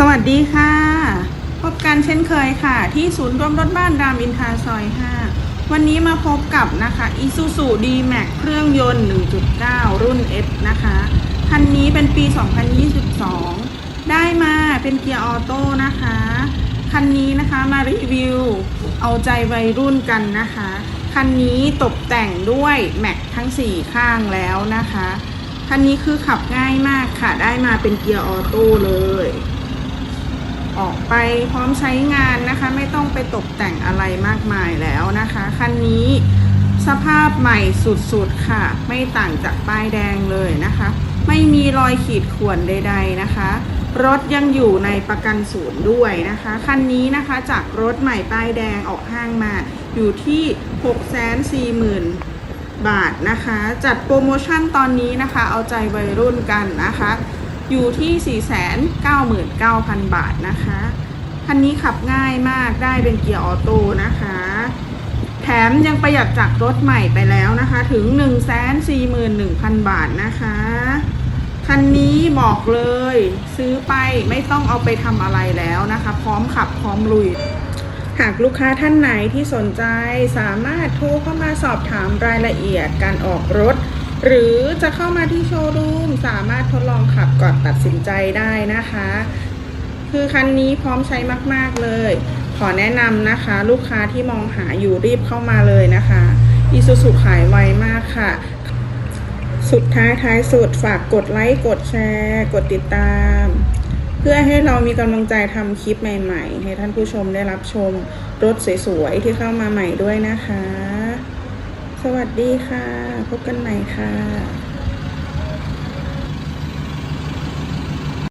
สวัสดีค่ะ พบกันเช่นเคยค่ะ ที่ศูนย์รวมรถบ้านรามอินทราซอย 5 วันนี้มาพบกับนะคะ Isuzu D-Max เครื่องยนต์ 1.9 รุ่น F นะคะ คันนี้เป็นปี 2022 ได้มาเป็นเกียร์ออโต้นะคะ คันนี้นะคะมารีวิว เอาใจวัยรุ่นกันนะคะ คันนี้ตกแต่งด้วยแม็กทั้ง 4 ข้างแล้วนะคะ คันนี้คือขับง่ายมากค่ะ ได้มาเป็นเกียร์ออโต้เลย ไปพร้อมใช้งานนะคะ ไม่ต้องไปตกแต่งอะไรมากมายแล้วนะคะคันนี้สภาพใหม่สุดๆค่ะ ไม่ต่างจากป้ายแดงเลยนะคะ ไม่มีรอยขีดข่วนใด ๆนะคะ รถยังอยู่ในประกันศูนย์ด้วยนะคะคันนี้นะคะจากรถใหม่ป้ายแดงออกห้างมาอยู่ที่ 640,000 บาทนะคะ จัดโปรโมชั่นตอนนี้นะคะ เอาใจวัยรุ่นกันนะคะ อยู่ที่ 499,000 บาทนะคะ คันนี้ขับง่ายมากได้เป็นเกียร์ออโต้นะคะ แถมยังประหยัดจากรถใหม่ไปแล้วนะคะ ถึง 141,000 บาทนะคะ คันนี้บอกเลย ซื้อไปไม่ต้องเอาไปทำอะไรแล้วนะคะ พร้อมขับพร้อมลุยหากลูกค้าท่านไหนที่สนใจสามารถโทรเข้ามาสอบถามรายละเอียดการออกรถ หรือจะเข้ามาที่โชว์รูมสามารถทดลองขับก่อนตัดสินใจได้นะคะ คือคันนี้พร้อมใช้มาก ๆ เลย ขอแนะนำนะคะ ลูกค้าที่มองหาอยู่รีบเข้ามาเลยนะคะอีซูซูขายไวมากค่ะ สุดท้ายท้ายสุดฝากกดไลค์กดแชร์ กดติดตาม เพื่อให้เรามีกำลังใจทำคลิปใหม่ ๆ ให้ท่านผู้ชมได้รับชมรถสวย ๆ ที่เข้ามาใหม่ด้วยนะคะ สวัสดีค่ะ พบกันใหม่ค่ะ